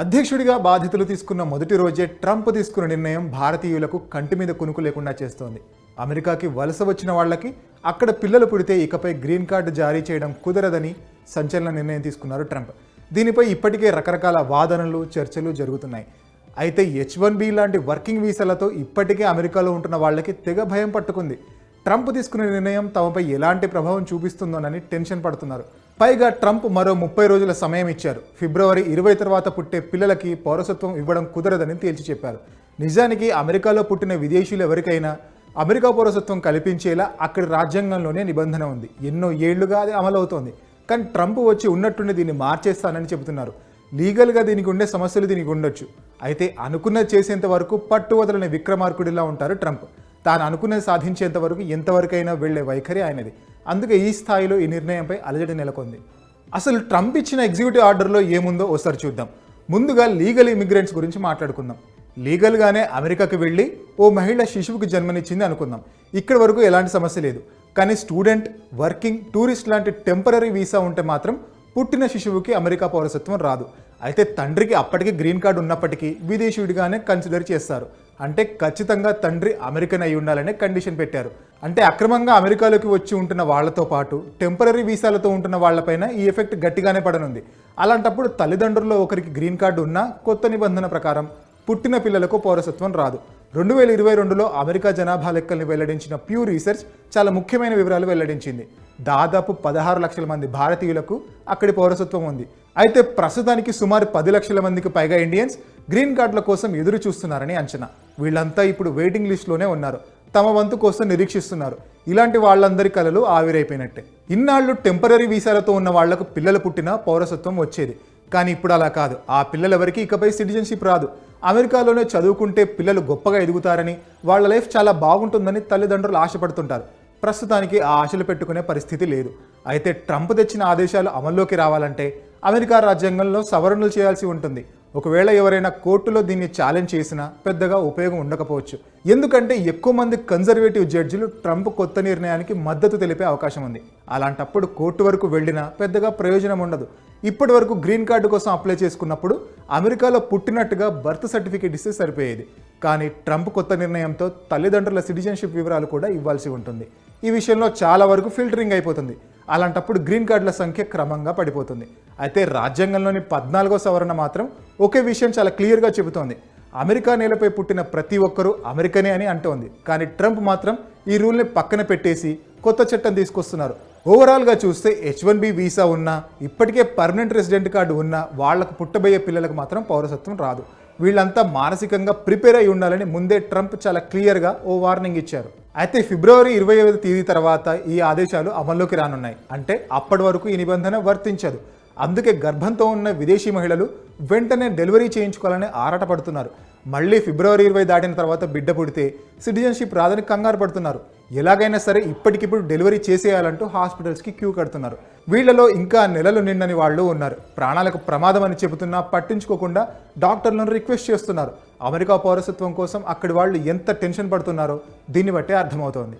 అధ్యక్షుడిగా బాధ్యతలు తీసుకున్న మొదటి రోజే ట్రంప్ తీసుకున్న నిర్ణయం భారతీయులకు కంటి మీద కునుకు లేకుండా చేస్తోంది. అమెరికాకి వలస వచ్చిన వాళ్ళకి అక్కడ పిల్లలు పుడితే ఇకపై గ్రీన్ కార్డు జారీ చేయడం కుదరదని సంచలన నిర్ణయం తీసుకున్నారు ట్రంప్. దీనిపై ఇప్పటికే రకరకాల వాదనలు చర్చలు జరుగుతున్నాయి. అయితే హెచ్ వన్ బి లాంటి వర్కింగ్ వీసాలతో ఇప్పటికే అమెరికాలో ఉంటున్న వాళ్ళకి తెగ భయం పట్టుకుంది. ట్రంప్ తీసుకునే నిర్ణయం తమపై ఎలాంటి ప్రభావం చూపిస్తుందోనని టెన్షన్ పడుతున్నారు. పైగా ట్రంప్ మరో ముప్పై రోజుల సమయం ఇచ్చారు. ఫిబ్రవరి ఇరవై తర్వాత పుట్టే పిల్లలకి పౌరసత్వం ఇవ్వడం కుదరదని తేల్చి చెప్పారు. నిజానికి అమెరికాలో పుట్టిన విదేశీయులు ఎవరికైనా అమెరికా పౌరసత్వం కల్పించేలా అక్కడి రాజ్యాంగంలోనే నిబంధన ఉంది. ఎన్నో ఏళ్ళుగా అది అమలవుతోంది. కానీ ట్రంప్ వచ్చి ఉన్నట్టుండి దీన్ని మార్చేస్తానని చెబుతున్నారు. లీగల్గా దీనికి ఉండే సమస్యలు దీనికి ఉండొచ్చు. అయితే అనుకున్నది చేసేంత వరకు పట్టు వదలని విక్రమార్కుడిలా ఉంటారు ట్రంప్. తాను అనుకున్నది సాధించేంత వరకు ఎంతవరకైనా వెళ్ళే వైఖరి ఆయనది. అందుకే ఈ స్థాయిలో ఈ నిర్ణయంపై అలజడి నెలకొంది. అసలు ట్రంప్ ఇచ్చిన ఎగ్జిక్యూటివ్ ఆర్డర్లో ఏముందో ఒకసారి చూద్దాం. ముందుగా లీగల్ ఇమిగ్రెంట్స్ గురించి మాట్లాడుకుందాం. లీగల్గానే అమెరికాకి వెళ్ళి ఓ మహిళ శిశువుకి జన్మనిచ్చింది అనుకుందాం. ఇక్కడి వరకు ఎలాంటి సమస్య లేదు. కానీ స్టూడెంట్ వర్కింగ్ టూరిస్ట్ లాంటి టెంపరీ వీసా ఉంటే మాత్రం పుట్టిన శిశువుకి అమెరికా పౌరసత్వం రాదు. అయితే తండ్రికి అప్పటికి గ్రీన్ కార్డు ఉన్నప్పటికీ విదేశీయుడిగానే కన్సిడర్ చేస్తారు. అంటే ఖచ్చితంగా తండ్రి అమెరికన్ అయి ఉండాలనే కండిషన్ పెట్టారు. అంటే అక్రమంగా అమెరికాలోకి వచ్చి ఉంటున్న వాళ్ళతో పాటు టెంపరీ వీసాలతో ఉంటున్న వాళ్ళపైన ఈ ఎఫెక్ట్ గట్టిగానే పడనుంది. అలాంటప్పుడు తల్లిదండ్రుల్లో ఒకరికి గ్రీన్ కార్డు ఉన్నా కొత్త నిబంధన ప్రకారం పుట్టిన పిల్లలకు పౌరసత్వం రాదు. రెండు వేల ఇరవై రెండులో అమెరికా జనాభా లెక్కల్ని వెల్లడించిన ప్యూ రీసెర్చ్ చాలా ముఖ్యమైన వివరాలు వెల్లడించింది. దాదాపు పదహారు లక్షల మంది భారతీయులకు అక్కడి పౌరసత్వం ఉంది. అయితే ప్రస్తుతానికి సుమారు పది లక్షల మందికి పైగా ఇండియన్స్ గ్రీన్ కార్డుల కోసం ఎదురు చూస్తున్నారని అంచనా. వీళ్ళంతా ఇప్పుడు వెయిటింగ్ లిస్ట్లోనే ఉన్నారు. తమ వంతు కోసం నిరీక్షిస్తున్నారు. ఇలాంటి వాళ్ళందరి కలలు ఆవిరైపోయినట్టే. ఇన్నాళ్ళు టెంపరీ వీసాలతో ఉన్న వాళ్ళకు పిల్లలు పుట్టిన పౌరసత్వం వచ్చేది. కానీ ఇప్పుడు అలా కాదు. ఆ పిల్లలెవరికి ఇకపై సిటిజన్షిప్ రాదు. అమెరికాలోనే చదువుకుంటే పిల్లలు గొప్పగా ఎదుగుతారని వాళ్ళ లైఫ్ చాలా బాగుంటుందని తల్లిదండ్రులు ఆశపడుతుంటారు. ప్రస్తుతానికి ఆ ఆశలు పెట్టుకునే పరిస్థితి లేదు. అయితే ట్రంప్ తెచ్చిన ఆదేశాలు అమల్లోకి రావాలంటే అమెరికా రాజ్యాంగంలో సవరణలు చేయాల్సి ఉంటుంది. ఒకవేళ ఎవరైనా కోర్టులో దీన్ని ఛాలెంజ్ చేసినా పెద్దగా ఉపయోగం ఉండకపోవచ్చు. ఎందుకంటే ఎక్కువ మంది కన్జర్వేటివ్ జడ్జిలు ట్రంప్ కొత్త నిర్ణయానికి మద్దతు తెలిపే అవకాశం ఉంది. అలాంటప్పుడు కోర్టు వరకు వెళ్ళినా పెద్దగా ప్రయోజనం ఉండదు. ఇప్పటి వరకు గ్రీన్ కార్డు కోసం అప్లై చేసుకున్నప్పుడు అమెరికాలో పుట్టినట్టుగా బర్త్ సర్టిఫికేట్ ఇస్తే సరిపోయేది. కానీ ట్రంప్ కొత్త నిర్ణయంతో తల్లిదండ్రుల సిటిజన్షిప్ వివరాలు కూడా ఇవ్వాల్సి ఉంటుంది. ఈ విషయంలో చాలా వరకు ఫిల్టరింగ్ అయిపోతుంది. అలాంటప్పుడు గ్రీన్ కార్డుల సంఖ్య క్రమంగా పడిపోతుంది. అయితే రాజ్యాంగంలోని పద్నాలుగో సవరణ మాత్రం ఒకే విషయం చాలా క్లియర్గా చెబుతోంది. అమెరికా నేలపై పుట్టిన ప్రతి ఒక్కరూ అమెరికనే అని అంటోంది. కానీ ట్రంప్ మాత్రం ఈ రూల్ని పక్కన పెట్టేసి కొత్త చట్టం తీసుకొస్తున్నారు. ఓవరాల్గా చూస్తే హెచ్ వన్ బి వీసా ఉన్నా ఇప్పటికే పర్మనెంట్ రెసిడెంట్ కార్డు ఉన్నా వాళ్ళకు పుట్టబోయే పిల్లలకు మాత్రం పౌరసత్వం రాదు. వీళ్ళంతా మానసికంగా ప్రిపేర్ అయి ఉండాలని ముందే ట్రంప్ చాలా క్లియర్గా ఓ వార్నింగ్ ఇచ్చారు. అయితే ఫిబ్రవరి ఇరవై ఐదు తేదీ తర్వాత ఈ ఆదేశాలు అమల్లోకి రానున్నాయి. అంటే అప్పటి వరకు ఈ నిబంధన వర్తించదు. అందుకే గర్భంతో ఉన్న విదేశీ మహిళలు వెంటనే డెలివరీ చేయించుకోవాలని ఆరాటపడుతున్నారు. మళ్ళీ ఫిబ్రవరి ఇరవై దాటిన తర్వాత బిడ్డ పుడితే సిటిజన్షిప్ రాదని కంగారు పడుతున్నారు. ఎలాగైనా సరే ఇప్పటికిప్పుడు డెలివరీ చేసేయాలంటూ హాస్పిటల్స్కి క్యూ కడుతున్నారు. వీళ్ళలో ఇంకా నెలలు నిండని వాళ్ళు ఉన్నారు. ప్రాణాలకు ప్రమాదం అని చెబుతున్నా పట్టించుకోకుండా డాక్టర్లను రిక్వెస్ట్ చేస్తున్నారు. అమెరికా పౌరసత్వం కోసం అక్కడి వాళ్ళు ఎంత టెన్షన్ పడుతున్నారో దీన్ని బట్టే అర్థమవుతోంది.